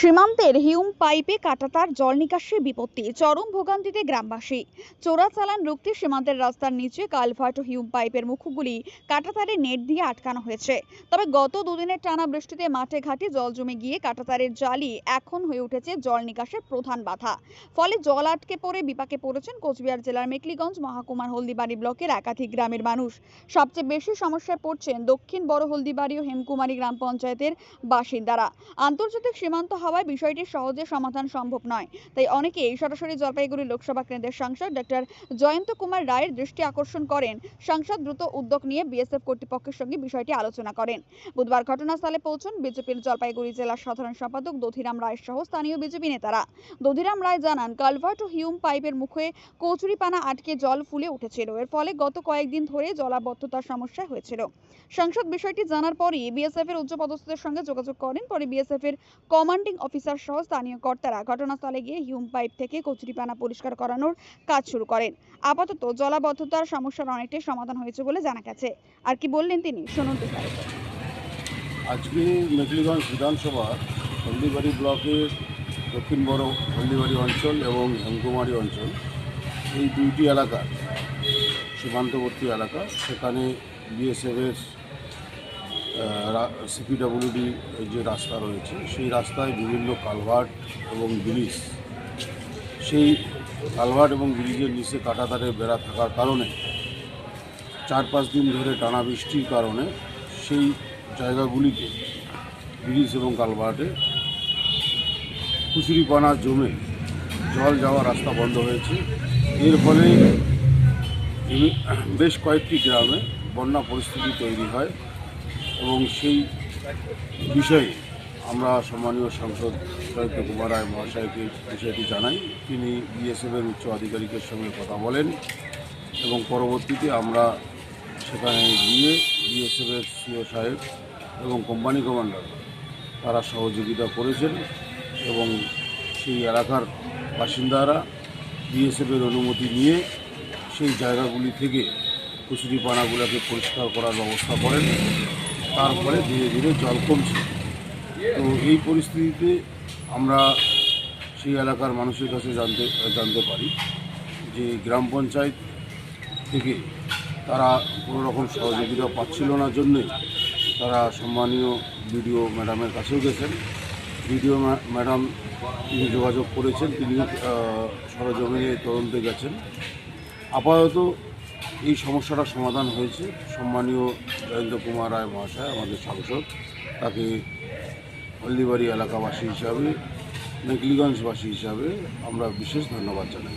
সীমান্তের হিউম পাইপে কাটাতার জল নিকাশে বিপত্তি, চরম ভোগান্তিতে গ্রামবাসী। চোরাচালান রুখতে সীমান্তের রাস্তার নিচে কালভার্ট ও হিউম পাইপের মুখগুলি কাটাতারে নেট দিয়ে আটকানো হয়েছে। তবে গত দুদিনের টানা বৃষ্টিতে মাঠে ঘাটে জল জমে গিয়ে কাটাতারের জালি এখন হয়ে উঠেছে জল নিকাশের প্রধান বাধা। ফলে জল আটকে পড়ে বিপাকে পড়েছেন কোচবিহার জেলার মেকলিগঞ্জ মহাকুমার হলদিবাড়ি ব্লকের একাধিক গ্রামের মানুষ। সবচেয়ে বেশি সমস্যায় পড়ছেন দক্ষিণ বড় হলদিবাড়ি ও হেমকুমারী গ্রাম পঞ্চায়েতের বাসিন্দারা। আন্তর্জাতিক সীমান্ত হওয়ায় বিষয়টি সহজে সমাধান সম্ভব নয়। তাই অনেকেই সরাসরি জলপাইগুড়ি লোকসভা কেন্দ্রের সাংসদ ডক্টর জয়ন্ত কুমার রায়ের দৃষ্টি আকর্ষণ করেন। সাংসদ দ্রুত উদ্যোগ নিয়ে বিএসএফ কর্তৃপক্ষের সঙ্গে বিষয়টি আলোচনা করেন। বুধবার ঘটনাস্থলে পৌঁছন বিজেপির জলপাইগুড়ি জেলার সাধারণ সম্পাদক দধিরাম রায় সহ স্থানীয় বিজেপি নেতারা। দধিরাম রায় জানান, কালভার্ট ও হিউম পাইপের মুখে কচুরিপানা আটকে জল ফুলে উঠেছিল। এর ফলে গত কয়েকদিন ধরে জলাবদ্ধতার সমস্যা হয়েছিল। সাংসদ বিষয়টি জানার পরই বিএসএফ এর উচ্চপদস্থদের সঙ্গে যোগাযোগ করেন। পরে বিএসএফ এর কমান্ডিং অফিসার সহ স্থানীয় কর্তারা ঘটনাস্থলে গিয়ে হিউম পাইপ থেকে কচুরিপানা পরিষ্কার করানোর কাজ শুরু করেন। আপাতত জলাবদ্ধতার সমস্যার অনেকটাই সমাধান হয়েছে বলে জানা গেছে। আর কি বললেন তিনি? শুনুন বিস্তারিত আজকে মেঘলিগঞ্জ বিধানসভা, হলদিবাড়ি ব্লকের দক্ষিণ বড় হলদিবাড়ি অঞ্চল এবং হেমকুমারী অঞ্চল, এই দুইটি এলাকা, সীমান্তবর্তী এলাকা, সেখানে বিএসএফের সিপিডাব্লিউডি যে রাস্তা রয়েছে, সেই রাস্তায় বিভিন্ন কালভার্ট এবং ব্রিজ, সেই কালভার্ট এবং ব্রিজের নিচে কাটাতারে বেড়া থাকার কারণে, চার পাঁচ দিন ধরে টানা বৃষ্টির কারণে সেই জায়গাগুলিতে ব্রিজ এবং কালভার্টে কুচুরিপানা জমে জল যাওয়ার রাস্তা বন্ধ হয়েছে। এর ফলে বেশ কয়েকটি গ্রামে বন্যা পরিস্থিতি তৈরি হয়। এবং সেই বিষয়ে আমরা সম্মানীয় সাংসদ জয়ন্ত কুমার রায় মহাশয়কে বিষয়টি জানাই। তিনি বিএসএফের উচ্চ আধিকারিকের সঙ্গে কথা বলেন এবং পরবর্তীতে আমরা সেখানে গিয়ে বিএসএফের সিও সাহেব এবং কোম্পানি কমান্ডার তারা সহযোগিতা করেছেন এবং সেই এলাকার বাসিন্দারা বিএসএফের অনুমতি নিয়ে সেই জায়গাগুলি থেকে কুচুরি পানাগুলোকে পরিষ্কার করার ব্যবস্থা করেন। তারপরে ধীরে ধীরে জল কমছে। তো এই পরিস্থিতিতে আমরা সেই এলাকার মানুষের কাছে জানতে জানতে পারি যে গ্রাম পঞ্চায়েত থেকে তারা কোনো রকম সহযোগিতা পাচ্ছিল না জন্যে তারা সম্মানীয় বিডিও ম্যাডামের কাছেও গেছেন। বিডিও ম্যাডাম তিনি যোগাযোগ করেছেন তিনি সরজমিনে তদন্তে গেছেন। আপাতত এই সমস্যাটা সমাধান হয়েছে। সম্মানীয় জয়ন্ত কুমার রায় মহাশয়, আমাদের সাংসদ, তাকে হলদিবাড়ি এলাকাবাসী হিসাবে, মেকলিগঞ্জবাসী হিসাবে আমরা বিশেষ ধন্যবাদ জানাই।